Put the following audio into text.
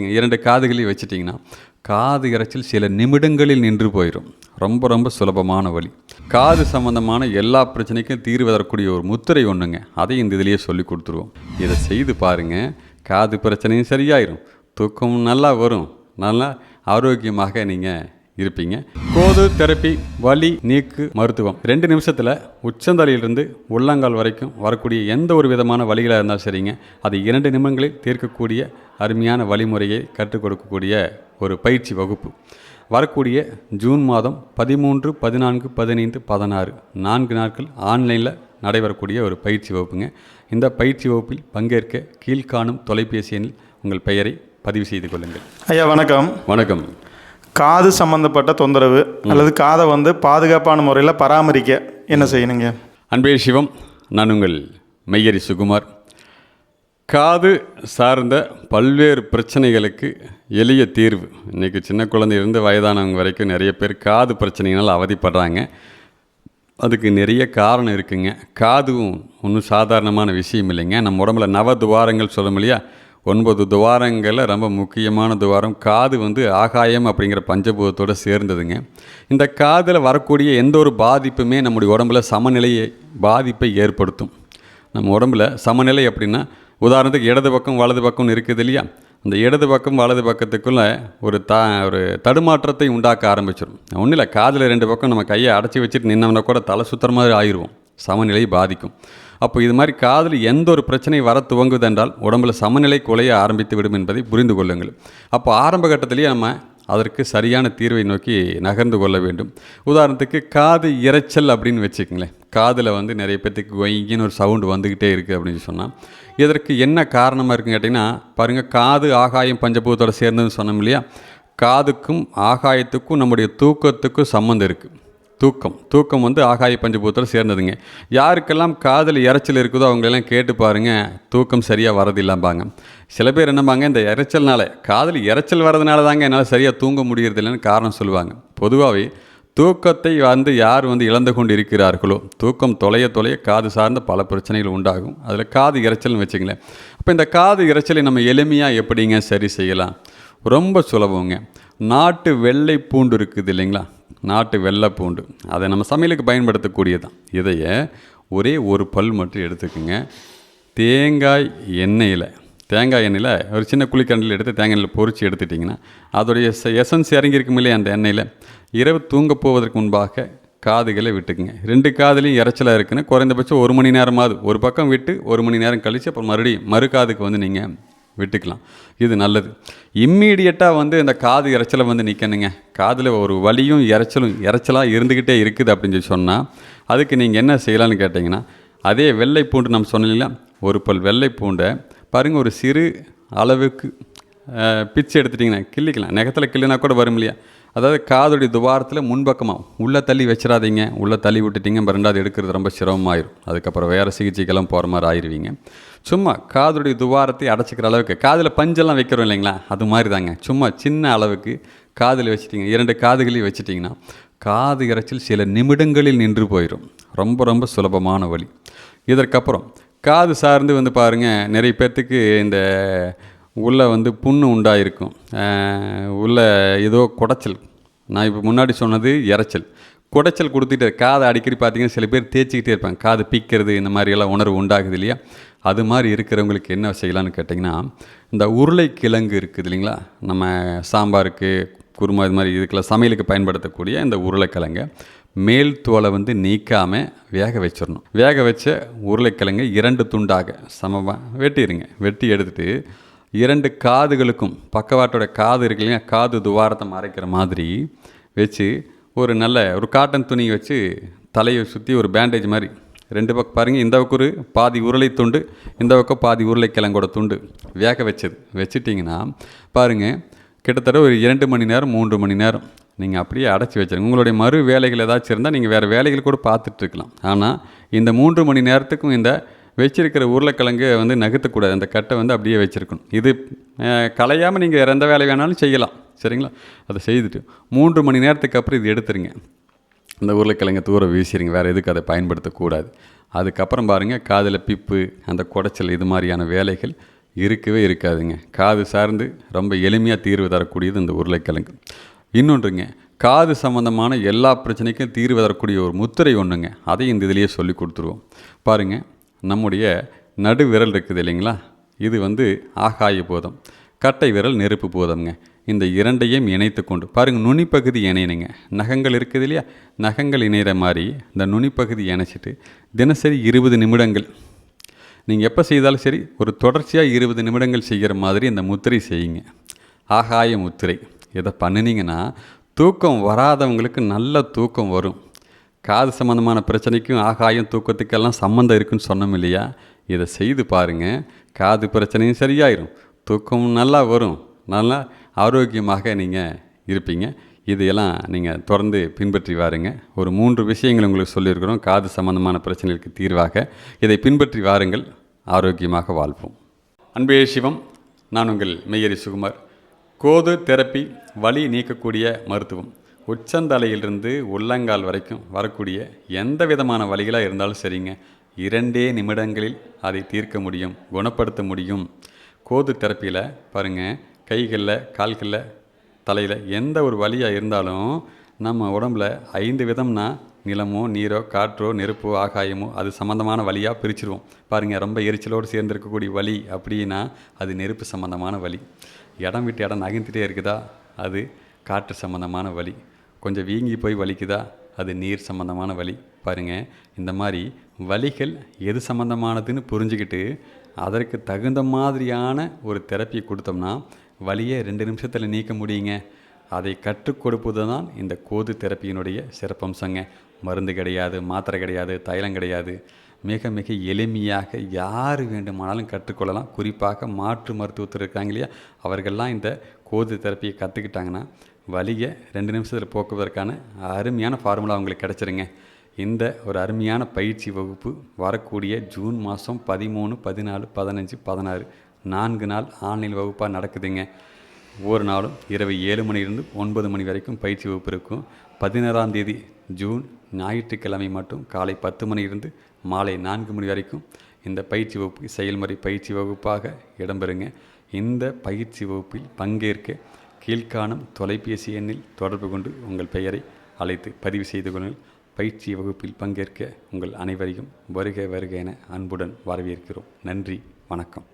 இரண்டு காதுகளையும் வச்சிட்டிங்கன்னா காது இறைச்சல் சில நிமிடங்களில் நின்று போயிடும் ரொம்ப ரொம்ப சுலபமான வழி. காது சம்பந்தமான எல்லா பிரச்சனைக்கும் தீர்வு தரக்கூடிய ஒரு முத்திரை ஒன்றுங்க அதை இந்த இதுலேயே சொல்லி கொடுத்துருவோம். இதை செய்து பாருங்க. காது பிரச்சனையும் சரியாயிரும். தூக்கமும் நல்லா வரும். நல்லா ஆரோக்கியமாக நீங்கள் இருப்பீங்க. கோது தெரப்பி வலி நீக்கு மருத்துவம். ரெண்டு நிமிஷத்தில் உச்சந்தலையிலிருந்து உள்ளங்கால் வரைக்கும் வரக்கூடிய எந்த ஒரு விதமான வலிகளாக இருந்தாலும் சரிங்க. அது இரண்டு நிமிடங்களில் தீர்க்கக்கூடிய அருமையான வழிமுறையை கற்றுக் கொடுக்கக்கூடிய ஒரு பயிற்சி வகுப்பு. வரக்கூடிய ஜூன் மாதம் பதிமூன்று பதினான்கு பதினைந்து பதினாறு நான்கு நாட்கள் ஆன்லைனில் நடைபெறக்கூடிய ஒரு பயிற்சி வகுப்புங்க. இந்த பயிற்சி வகுப்பில் பங்கேற்க கீழ்காணும் தொலைபேசி எண்ணில் உங்கள் பெயரை பதிவு செய்து கொள்ளுங்கள். ஐயா வணக்கம். வணக்கம். காது சம்பந்தப்பட்ட தொந்தரவு அல்லது காதை வந்து பாதுகாப்பான முறையில் பராமரிக்க என்ன செய்யணுங்க? அன்பே சிவம் நான் உங்கள் மெய்யரி சுகுமார். காது சார்ந்த பல்வேறு பிரச்சனைகளுக்கு எளிய தீர்வு. இன்றைக்கி சின்ன குழந்தையிலிருந்து வயதானவங்க வரைக்கும் நிறைய பேர் காது பிரச்சனைகளால் அவதிப்படுறாங்க. அதுக்கு நிறைய காரணம் இருக்குங்க. காதுவும் ஒன்றும் சாதாரணமான விஷயம் இல்லைங்க. நம்ம உடம்புல நவ துவாரங்கள் சொல்லும் இல்லையா? ஒன்பது துவாரங்களில் ரொம்ப முக்கியமான துவாரம் காது வந்து ஆகாயம் அப்படிங்கிற பஞ்சபூதத்தோடு சேர்ந்ததுங்க. இந்த காதில் வரக்கூடிய எந்த ஒரு பாதிப்புமே நம்முடைய உடம்புல சமநிலையை பாதிப்பை ஏற்படுத்தும். நம்ம உடம்புல சமநிலை அப்படின்னா உதாரணத்துக்கு இடது பக்கம் வலது பக்கம் இருக்குது இல்லையா? அந்த இடது பக்கம் வலது பக்கத்துக்குள்ளே ஒரு த ஒரு தடுமாற்றத்தை உண்டாக்க ஆரம்பிச்சிடும் ஒன்றும் இல்லை காதில் ரெண்டு பக்கம் நம்ம கையை அடைச்சி வச்சுட்டு நின்னோம்னா கூட தலை சுற்றுற மாதிரி ஆயிடுவோம் சமநிலையை பாதிக்கும். அப்போ இது மாதிரி காதில் எந்த ஒரு பிரச்சனை வர துவங்குது என்றால் சமநிலை குலைய ஆரம்பித்து விடும் என்பதை புரிந்து கொள்ளுங்கள். அப்போ ஆரம்ப கட்டத்திலேயே நம்ம அதற்கு சரியான தீர்வை நோக்கி நகர்ந்து கொள்ள வேண்டும். உதாரணத்துக்கு காது இரைச்சல் அப்படின்னு வச்சுக்கங்களேன். காதில் வந்து நிறைய பேர்த்துக்கு கொய்யின்னு ஒரு சவுண்டு வந்துக்கிட்டே இருக்குது அப்படின்னு சொன்னால் இதற்கு என்ன காரணமாக இருக்குன்னு கேட்டிங்கன்னா பாருங்கள் காது ஆகாயம் பஞ்சபூதத்தோட சேர்ந்துன்னு சொன்னோம் இல்லையா? காதுக்கும் ஆகாயத்துக்கும் நம்முடைய தூக்கத்துக்கும் சம்மந்தம் இருக்குது தூக்கம். தூக்கம் வந்து ஆகாய பஞ்சபூத்தோடு சேர்ந்ததுங்க. யாருக்கெல்லாம் காதில் இரைச்சல் இருக்குதோ அவங்களெல்லாம் கேட்டு பாருங்கள் தூக்கம் சரியாக வரதில்லாம்பாங்க சில பேர் என்னம்பாங்க இந்த இறைச்சல்னால காதில் இரைச்சல் வரதுனால தாங்க என்னால் சரியாக தூங்க முடியறதில்லைன்னு காரணம் சொல்லுவாங்க. பொதுவாகவே தூக்கத்தை வந்து யார் வந்து இழந்து கொண்டு இருக்கிறார்களோ தூக்கம் தொலைய தொலைய காது சார்ந்த பல பிரச்சனைகள் உண்டாகும். அதில் காது இரைச்சல்னு வச்சுங்களேன் அப்போ இந்த காது இரைச்சலை நம்ம எளிமையாக எப்படிங்க சரி செய்யலாம்? ரொம்ப சுலபங்க. நாட்டு வெள்ளை பூண்டு இருக்குது இல்லைங்களா? நாட்டு வெள்ளை பூண்டு. அதை நம்ம சமையலுக்கு பயன்படுத்தக்கூடியதான் இதையே ஒரே ஒரு பல் மட்டும் எடுத்துக்கோங்க. தேங்காய் எண்ணெயில் தேங்காய் எண்ணெயில் ஒரு சின்ன குழிக்கண்டில் எடுத்து தேங்காய் எண்ணெயில் பொறிச்சு எடுத்துட்டிங்கன்னா அதோடைய எசன்ஸ் இறங்கியிருக்கும் இல்லையா அந்த எண்ணெயில்? இரவு தூங்க போவதற்கு முன்பாக காதுகளை விட்டுக்குங்க. ரெண்டு காதுலையும் இறைச்சலாக இருக்குன்னு குறைந்தபட்சம் ஒரு மணி நேரமாவது ஒரு பக்கம் விட்டு ஒரு மணி நேரம் கழித்து அப்புறம் மறுபடியும் மறு காதுக்கு வந்து நீங்கள் விட்டுக்கலாம். இது நல்லது. இம்மீடியட்டாக வந்து இந்த காது இறைச்சலை வந்து நிற்கணுங்க காதில் ஒரு வலியும் இறைச்சலும் இறைச்சலாக இருந்துக்கிட்டே இருக்குது அப்படின்னு சொல்லி சொன்னால் அதுக்கு நீங்கள் என்ன செய்யலாம்னு கேட்டிங்கன்னா அதே வெள்ளை பூண்டு நம்ம சொன்னீங்களா ஒரு பல் வெள்ளை பூண்டை பாருங்கள் ஒரு சிறு அளவுக்கு பிச்சு எடுத்துட்டிங்கன்னா கிள்ளிக்கலாம். நெகத்தில் கிள்ளினா கூட வரும் இல்லையா? அதாவது காதுடைய துவாரத்தில் முன்பக்கமாக உள்ளே தள்ளி வச்சிடாதீங்க உள்ளே தள்ளி விட்டுட்டீங்க. அப்புறம் ரெண்டாவது எடுக்கிறது ரொம்ப சிரமமாயிரும். அதுக்கப்புறம் வேறு சிகிச்சைக்கெல்லாம் போகிற மாதிரி ஆயிருவீங்க. சும்மா காதுடைய துவாரத்தை அடைச்சிக்கிற அளவுக்கு காதில் பஞ்செல்லாம் வைக்கிறோம் இல்லைங்களா? அது மாதிரி தாங்க சும்மா சின்ன அளவுக்கு காதில் வச்சிட்டிங்க. இரண்டு காதுகளையும் வச்சிட்டிங்கன்னா காது இரைச்சல் சில நிமிடங்களில் நின்று போயிடும் ரொம்ப ரொம்ப சுலபமான வழி. இதற்கப்புறம் காது சார்ந்து வந்து பாருங்கள் நிறைய பேர்த்துக்கு இந்த உள்ள வந்து புண்ணு உண்டாயிருக்கும். அஹ் உள்ள ஏதோ குடைச்சல். நான் இப்போ முன்னாடி சொன்னது இறைச்சல் குடைச்சல் கொடுத்துட்டு காதை அடிக்கடி பார்த்தீங்கன்னா சில பேர் தேய்ச்சிக்கிட்டே இருப்பாங்க. காது பிக்கிறது இந்த மாதிரியெல்லாம் உணர்வு உண்டாகுது இல்லையா? அது மாதிரி இருக்கிறவங்களுக்கு என்ன செய்யலாம்னு கேட்டிங்கன்னா இந்த உருளைக்கிழங்கு இருக்குது இல்லைங்களா? நம்ம சாம்பாருக்கு குருமா இது மாதிரி இதுக்கெல்லாம் சமையலுக்கு பயன்படுத்தக்கூடிய இந்த உருளைக்கிழங்கை. மேல் தோலை வந்து நீக்காமல் வேக வச்சிடணும். வேக வச்ச உருளைக்கிழங்கை இரண்டு துண்டாக சமமாக வெட்டிடுங்க வெட்டி எடுத்துட்டு இரண்டு காதுகளுக்கும் பக்கவாட்டோட காது இருக்கு இல்லையா? காது துவாரத்தை மறைக்கிற மாதிரி வச்சு ஒரு நல்ல ஒரு காட்டன் துணி வச்சு தலையை சுற்றி ஒரு பேண்டேஜ் மாதிரி. ரெண்டு பக்கம் பாருங்கள் இந்த பக்கம் ஒரு பாதி உருளை துண்டு இந்த பக்கம் பாதி உருளைக்கிழங்கோட துண்டு. வேக வச்சது. வச்சுட்டிங்கன்னா பாருங்கள் கிட்டத்தட்ட ஒரு இரண்டு மணி நேரம் மூன்று மணி நேரம் நீங்கள் அப்படியே அடைச்சி வச்சிருங்க. உங்களுடைய மறு வேலைகள் ஏதாச்சும் இருந்தால் நீங்கள் வேறு வேலைகள் கூட பார்த்துட்ருக்கலாம் ஆனால் இந்த மூன்று மணி நேரத்துக்கும் இந்த வச்சிருக்கிற உருளைக்கிழங்கு வந்து நகர்த்தக்கூடாது. அந்த கட்டை வந்து அப்படியே வச்சுருக்கணும். இது கலையாமல் நீங்கள் எந்த வேலை வேணாலும் செய்யலாம். சரிங்களா? அதை செய்துட்டு மூன்று மணி நேரத்துக்கு அப்புறம் இது எடுத்துருங்க. அந்த உருளைக்கிழங்கை தூர வீசிடுங்க வேறு எதுக்கு அதை பயன்படுத்தக்கூடாது. அதுக்கப்புறம் பாருங்கள் காதில் பிப்பு அந்த குடைச்சல் இது மாதிரியான வேலைகள் இருக்கவே இருக்காதுங்க. காது சார்ந்து ரொம்ப எளிமையாக தீர்வு தரக்கூடியது இந்த உருளைக்கிழங்கு. இன்னொன்றுங்க காது சம்மந்தமான எல்லா பிரச்சனைக்கும் தீர்வு தரக்கூடிய ஒரு முத்திரை ஒன்றுங்க அதையும் இந்த இதிலேயே சொல்லி கொடுத்துருவோம். பாருங்கள் நம்முடைய நடு விரல் இருக்குது இல்லைங்களா? இது வந்து ஆகாய போதம். கட்டை விரல் நெருப்பு போதம்ங்க. இந்த இரண்டையும் இணைத்து கொண்டு பாருங்கள் நுனிப்பகுதி இணையணுங்க. நகங்கள் இருக்குது இல்லையா? நகங்கள் இணைகிற மாதிரி இந்த நுனிப்பகுதி இணைச்சிட்டு தினசரி இருபது நிமிடங்கள். நீங்கள் எப்போ செய்தாலும் சரி ஒரு தொடர்ச்சியாக இருபது நிமிடங்கள் செய்கிற மாதிரி இந்த முத்திரை செய்யுங்க. ஆகாய முத்திரை. இதை பண்ணினீங்கன்னா தூக்கம் வராதவங்களுக்கு நல்ல தூக்கம் வரும். காது சம்மந்தமான பிரச்சனைக்கும் ஆகாயம் தூக்கத்துக்கெல்லாம் சம்மந்தம் இருக்குன்னு சொன்னோம் இல்லையா? இதை செய்து பாருங்கள் காது பிரச்சனையும் சரியாயிரும். தூக்கமும் நல்லா வரும். நல்லா ஆரோக்கியமாக நீங்கள் இருப்பீங்க. இதையெல்லாம் நீங்கள் தொடர்ந்து பின்பற்றி வாருங்க. ஒரு மூன்று விஷயங்கள் உங்களுக்கு சொல்லியிருக்கிறோம். காது சம்பந்தமான பிரச்சனைகளுக்கு தீர்வாக. இதை பின்பற்றி வாருங்கள். ஆரோக்கியமாக வாழ்வோம். அன்பே சிவம் நான் உங்கள் மெய்யரி சுகுமார். கோது தெரப்பி வலி நீக்கக்கூடிய மருத்துவம். உச்சந்தலையிலிருந்து உள்ளங்கால் வரைக்கும் வரக்கூடிய எந்த விதமான வலிகளாக இருந்தாலும் சரிங்க. இரண்டே நிமிடங்களில் அதை தீர்க்க முடியும் குணப்படுத்த முடியும். கோது தெரப்பியில் பாருங்கள் கைகளில் கால்களில் தலையில் எந்த ஒரு வலியாக இருந்தாலும் நம்ம உடம்புல ஐந்து விதம்னா நிலமோ நீரோ காற்றோ நெருப்போ ஆகாயமோ அது சம்மந்தமான வழியாக பிரிச்சிருவோம். பாருங்கள் ரொம்ப எரிச்சலோடு சேர்ந்திருக்கக்கூடிய வலி அப்படின்னா அது நெருப்பு சம்மந்தமான வலி. இடம் விட்டு இடம் நகர்ந்துட்டே இருக்குதா? அது காற்று சம்மந்தமான வலி. கொஞ்சம் வீங்கி போய் வலிக்குதா? அது நீர் சம்மந்தமான வலி. பாருங்கள் இந்த மாதிரி வலிகள் எது சம்மந்தமானதுன்னு புரிஞ்சுக்கிட்டு அதற்கு தகுந்த மாதிரியான ஒரு தெரப்பி கொடுத்தோம்னா வலியை ரெண்டு நிமிஷத்தில் நீக்க முடியுங்க. அதை கற்றுக் கொடுப்பது தான் இந்த கோது தெரப்பியினுடைய சிறப்பம்சங்க. மருந்து கிடையாது மாத்திரை கிடையாது தைலம் கிடையாது. மிக மிக எளிமையாக யார் வேண்டுமானாலும் கற்றுக்கொள்ளலாம். குறிப்பாக மாற்று மருத்துவத்தில் இருக்காங்க இல்லையா? அவர்கள்லாம் இந்த கோது தெரப்பியை கற்றுக்கிட்டாங்கன்னா வலியை ரெண்டு நிமிஷத்தில் போக்குவதற்கான அருமையான ஃபார்முலா அவங்களுக்கு கிடச்சிருங்க. இந்த ஒரு அருமையான பயிற்சி வகுப்பு வரக்கூடிய ஜூன் மாதம் பதிமூணு பதினாலு பதினஞ்சு பதினாறு நான்கு நாள் ஆன்லைன் வகுப்பாக நடக்குதுங்க. ஒவ்வொரு நாளும் இரவு ஏழு மணியிலிருந்து ஒன்பது மணி வரைக்கும் பயிற்சி வகுப்பு இருக்கும். பதினாறாம் தேதி ஜூன் ஞாயிற்றுக்கிழமை மட்டும் காலை பத்து மணியிலிருந்து மாலை நான்கு மணி வரைக்கும் இந்த பயிற்சி வகுப்பு செயல்முறை பயிற்சி வகுப்பாக இடம்பெறுங்க. இந்த பயிற்சி வகுப்பில் பங்கேற்க கீழ்காணும் தொலைபேசி எண்ணில் தொடர்பு கொண்டு உங்கள் பெயரை அழைத்து பதிவு செய்து கொள்ளுங்கள். பயிற்சி வகுப்பில் பங்கேற்க உங்கள் அனைவரையும் வருக வருக என அன்புடன் வரவேற்கிறோம். நன்றி வணக்கம்.